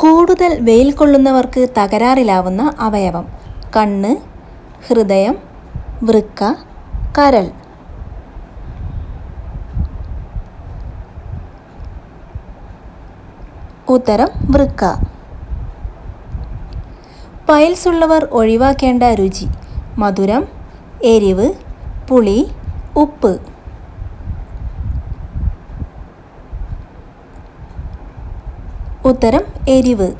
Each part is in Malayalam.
കൂടുതൽ വെയിൽ കൊള്ളുന്നവർക്ക് തകരാറിലാവുന്ന അവയവം. കണ്ണ് ഹൃദയം വൃക്ക കരൾ. ഉത്തരം വൃക്ക. പൈൽസ് ഉള്ളവർ ഒഴിവാക്കേണ്ട രുചി. മധുരം എരിവ് പുളി ഉപ്പ്. ഉത്തരം എരിവ്.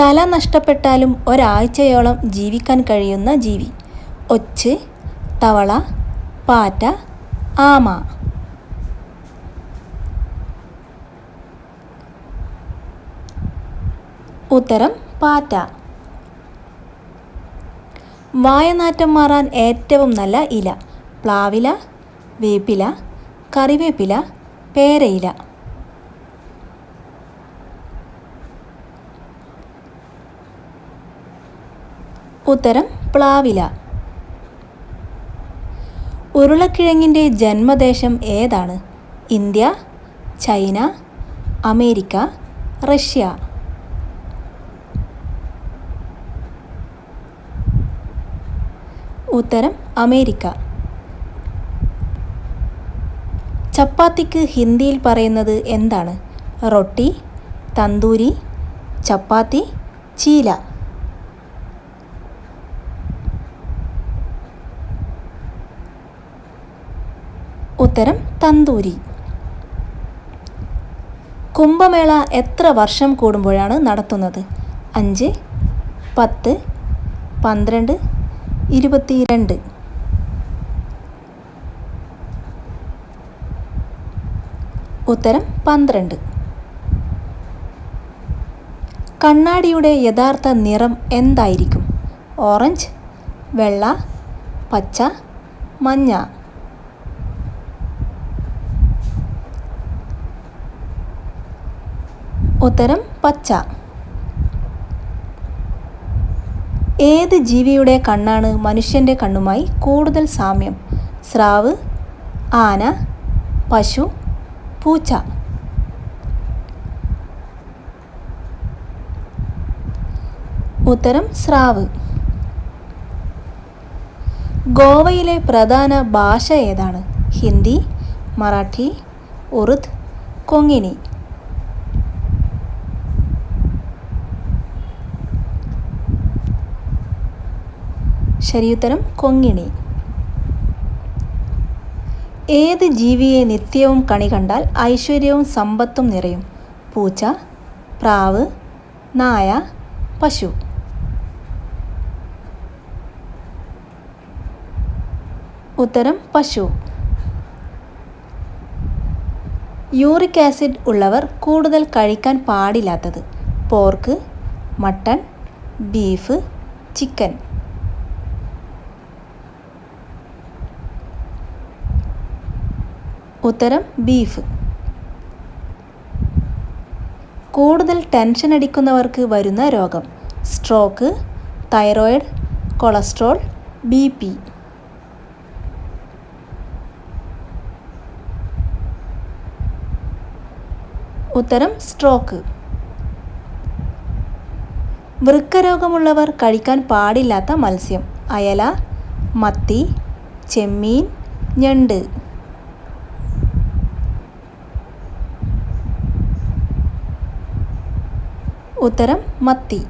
തല നഷ്ടപ്പെട്ടാലും ഒരാഴ്ചയോളം ജീവിക്കാൻ കഴിയുന്ന ജീവി. ഒച്ച് തവള പാറ്റ ആമ. ഉത്തരം പാറ്റ. വായനാറ്റം മാറാൻ ഏറ്റവും നല്ല ഇല. പ്ലാവില വേപ്പില കറിവേപ്പില പേരയില. ഉത്തരം പ്ലാവില. ഉരുളക്കിഴങ്ങിന്റെ ജന്മദേശം ഏതാണ്? India China America Russia. ഉത്തരം അമേരിക്ക. ചപ്പാത്തിക്ക് ഹിന്ദിയിൽ പറയുന്നത് എന്താണ്? റൊട്ടി തന്തൂരി ചപ്പാത്തി ചീല ഉത്തരം തന്തൂരി. കുംഭമേള എത്ര വർഷം കൂടുമ്പോഴാണ് നടത്തുന്നത്? അഞ്ച് പത്ത് പന്ത്രണ്ട് ഇരുപത്തിരണ്ട്. ഉത്തരം പന്ത്രണ്ട്. കണ്ണാടിയുടെ യഥാർത്ഥ നിറം എന്തായിരിക്കും? ഓറഞ്ച് വെള്ള പച്ച മഞ്ഞ. ഉത്തരം പച്ച. ഏത് ജീവിയുടെ കണ്ണാണ് മനുഷ്യന്റെ കണ്ണുമായി കൂടുതൽ സാമ്യം? സ്രാവ് ആന പശു പൂച്ച. ഉത്തരം സ്രാവ്. ഗോവയിലെ പ്രധാന ഭാഷ ഏതാണ്? ഹിന്ദി മറാഠി ഉറുദ് കൊങ്ങിണി ശരിയുത്തരം കൊങ്ങിണി. ഏത് ജീവിയെ നിത്യവും കണി കണ്ടാൽ ഐശ്വര്യവും സമ്പത്തും നിറയും. പൂച്ച പ്രാവ് നായ പശു. ഉത്തരം പശു. യൂറിക് ആസിഡ് ഉള്ളവർ കൂടുതൽ കഴിക്കാൻ പാടില്ലാത്തത്. Pork mutton beef chicken. ഉത്തരം ബീഫ്. കൂടുതൽ ടെൻഷൻ അടിക്കുന്നവർക്ക് വരുന്ന രോഗം. Stroke thyroid cholesterol B P ഉത്തരം സ്ട്രോക്ക് വൃക്കരോഗമുള്ളവർ കഴിക്കാൻ പാടില്ലാത്ത മത്സ്യം. അയല മത്തി ചെമ്മീൻ ഞണ്ട്. ഉത്തരം മത്തി.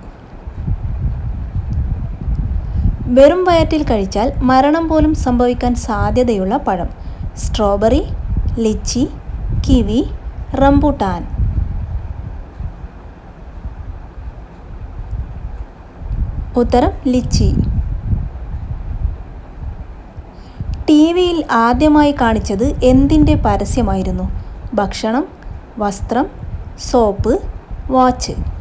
വെറും വയറ്റിൽ കഴിച്ചാൽ മരണം പോലും സംഭവിക്കാൻ സാധ്യതയുള്ള പഴം. Strawberry lychee kiwi rambutan. ഉത്തരം ലിച്ചി. ടി വിയിൽ ആദ്യമായി കാണിച്ചത് എന്തിന്റെ പരസ്യമായിരുന്നു? ഭക്ഷണം വസ്ത്രം സോപ്പ് വാച്ച്.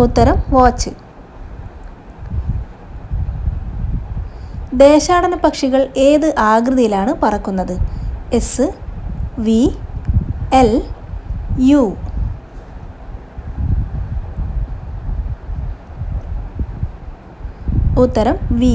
ഉത്തരം വാച്ച് ദേശാടന പക്ഷികൾ ഏത് ആകൃതിയിലാണ് പറക്കുന്നത്? എസ് വി എൽ യു ഉത്തരം വി